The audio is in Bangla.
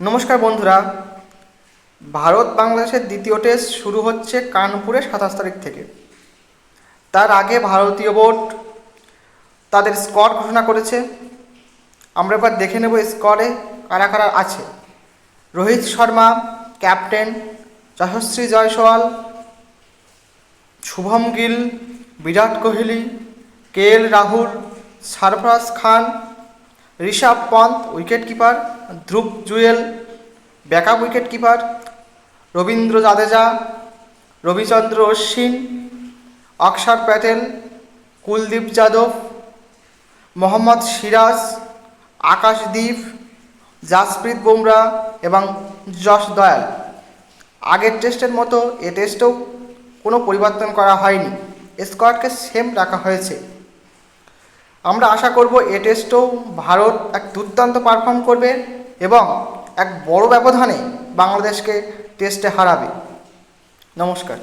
নমস্কার বন্ধুরা। ভারত বাংলাদেশের দ্বিতীয় টেস্ট শুরু হচ্ছে কানপুরে সাতাশ তারিখ থেকে। তার আগে ভারতীয় বোর্ড তাদের স্কোর ঘোষণা করেছে। আমরা এবার দেখে নেব স্কোরে কারা কারা আছে। Rohit Sharma captain Yashasvi Jaiswal, Shubman Gill, Virat Kohli, K L Rahul Sarfaraz Khan Rishabh Pant wicket keeper Dhruv Jurel backup wicket keeper Ravindra Jadeja, Ravichandran Ashwin, Axar Patel, Kuldeep Yadav, Mohammad Siraj Akashdeep Jasprit Bumrah এবং যশ দয়াল। আগের টেস্টের মতো এ টেস্টেও কোনো পরিবর্তন করা হয়নি। স্কোয়াডকে সেম রাখা হয়েছে। আমরা আশা করব এ টেস্টেও ভারত এক দুর্দান্ত পারফর্ম করবে এবং এক বড় ব্যবধানে বাংলাদেশকে টেস্টে হারাবে। নমস্কার।